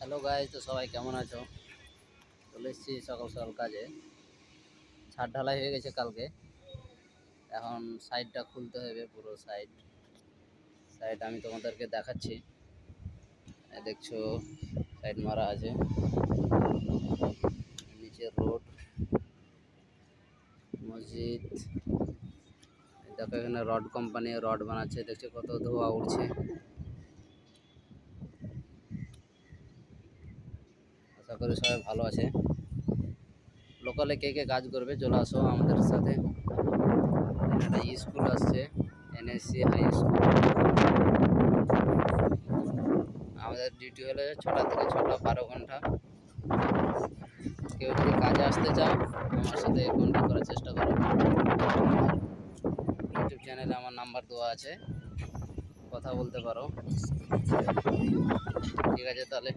Hello guys তো সবাই কেমন আছো? চলে এসেছি সকাল সকাল কাজে। ছাদ ঢালাই হয়ে গেছে কালকে। এখন সাইডটা খুলতে হবে, পুরো সাইড সাইড আমি তোমাদেরকে দেখাচ্ছি। দেখছ সাইড মারা আছে। নিচে রোড মসজিদ। দেখো এখানে রড কোম্পানি রড বানাচ্ছে, দেখছ কত ধোয়া উঠছে। আশা করি সবাই ভালো আছে। লোকালে কে কে কাজ করবে, চলে আসো আমাদের সাথে। একটা স্কুল আসছে এনএসসি হাই স্কুল আমাদের ডিউটি হলে ছটা থেকে ছটা, বারো ঘণ্টা। কেউ যদি কাজে আসতে চাও, আমার সাথে কন্ট্যাক্ট করার চেষ্টা করো। ইউটিউব চ্যানেলে আমার নাম্বার দেওয়া আছে। কথা বলতে পারো। ঠিক আছে তাহলে।